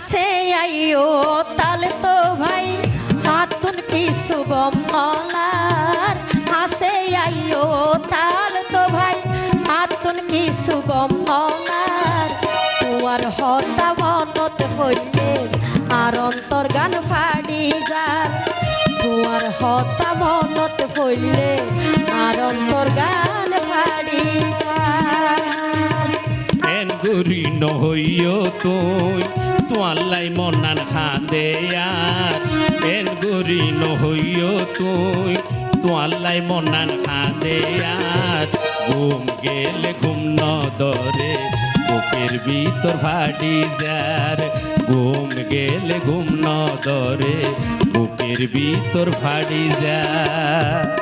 হাসে আইও, তাল তো ভাই হাতুন কিছু গম নলার হাসে আইও, তাল তো ভাই হাতুন কিছু গম নলার তোমার হতা মনত হইলে আর অন্তর গান ফাড়ি যার। তোমার হতা মনত হইলে আর অন্তর গান ফাড়ি যার। গুরি নহইও তুই তোয়াল্লাই মনান খাঁদে আর এন গুরি নহইও তুই। তোয়াল্লাই মনান খাঁদে আর ঘুম গেলে ঘুম নদরে বুকের ভিতর ফাটি যার। ঘুম গেলে ঘুম নদরে বুকের ভিতর ফাটি যায়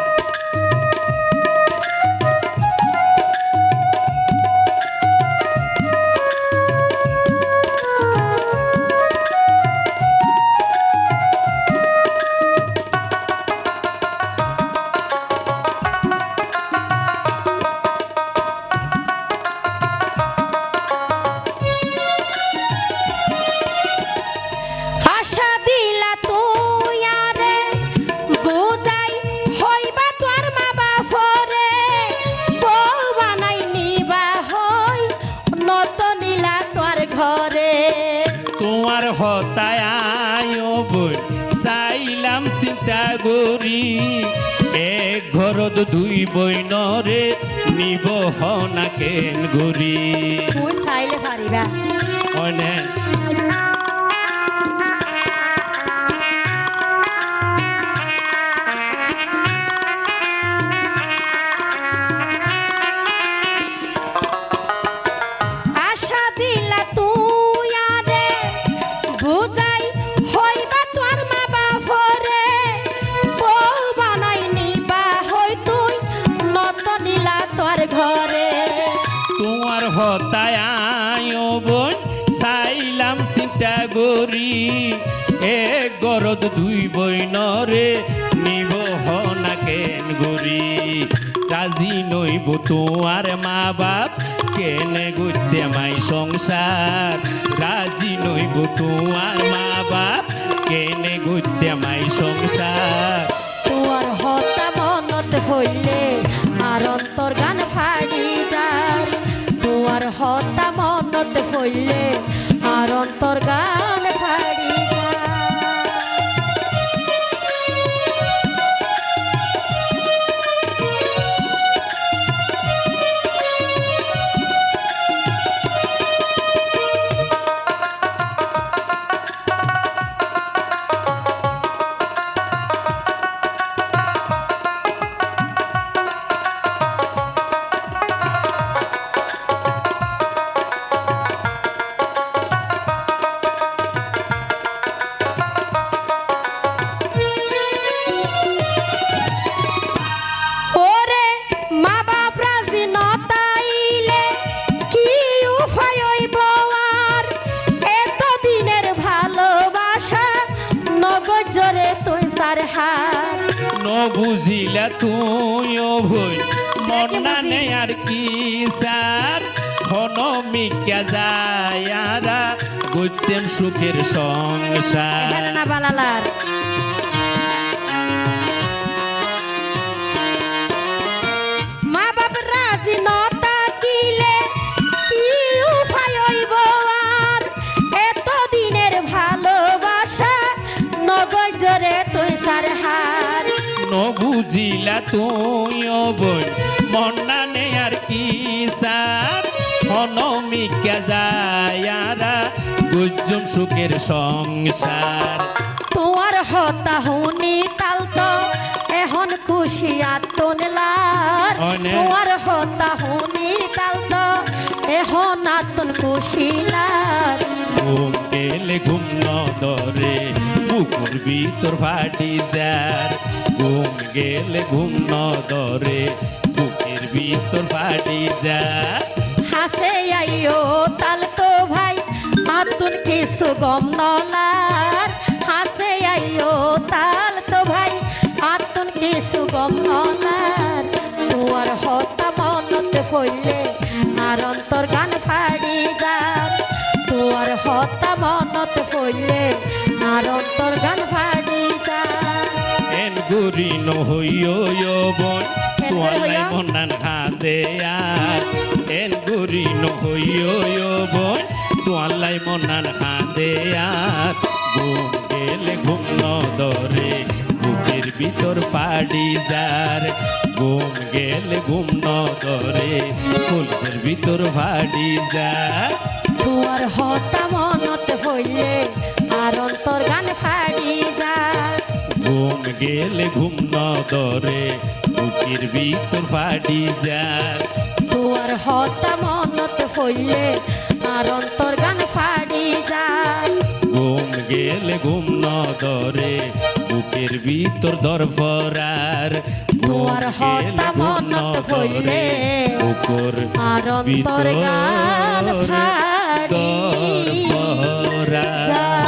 আয়ো বই চাইলাম চিন্তা করি এক ঘরত দুই বইনরে নিব হনা কেন গরি চাইলে পারিবা। এক ঘরত দুই বইনরে নিব হনা কেন গরি? রাজি নইব তোমার মা বাপ কেনে গুতে মাই সংসার? রাজি নইব তোমার মা বাপ কেনে গুতে মাই সংসার? তোর হতা মনত হইলে আর অন্তর গান ফাড়ি যার। তোর হতা মনত হইলে বুঝিলা তুই ভুল মন না নে আর কি সার? ঘন মিকা যায়ারা গুতেম সুখের সংসার। তুই বই মন নে আর কি সার? যায়ারা গুজম সুখের সংসার? তোমার হতা হুনি তাল তো এখন খুশি আতনলার। তোমার হতা হুনি তাল তো এখন আতন খুশিলার ঘুম গেলে ঘুম নদরে বুকুর ভিতর ফাটি যার ঘুম গেলে ঘুম নদরে বুকের ভিতর ফাটি যার হাসে আইও, তাল তো ভাই আতুন কিছু গম নলার। হাসে আইও, তাল তো ভাই আতুন কিছু গম নলার। তোমার হতা মনতে কইলে আর অন্তর গান ফাড়ি গুরি নহইও বন? এন তোয়ালাই হইও? মনান হাতে আর এন গুরি নহইও বন? তোয়ালাই মনান হাতে আর ঘুম গেলে ঘুম নদরে বুকের ভিতর ফাড়ি যার। ঘুম গেলে ঘুম নদরে ফুলসের ভিতর ফাড়ি যায় তোমার হতা মনত হইলে গেলে ঘুম নদরে বুকের ভিতর ফাটি যায়। তোমার হতা মনত হইলে আর অন্তর গান ফাড়ি যায়। ঘুম গেলে ঘুম নদরে বুকের ভিতর দরফরার গেলে হতা মনত হইলে বুকর আর অন্তর গান ফাড়ি দরফরার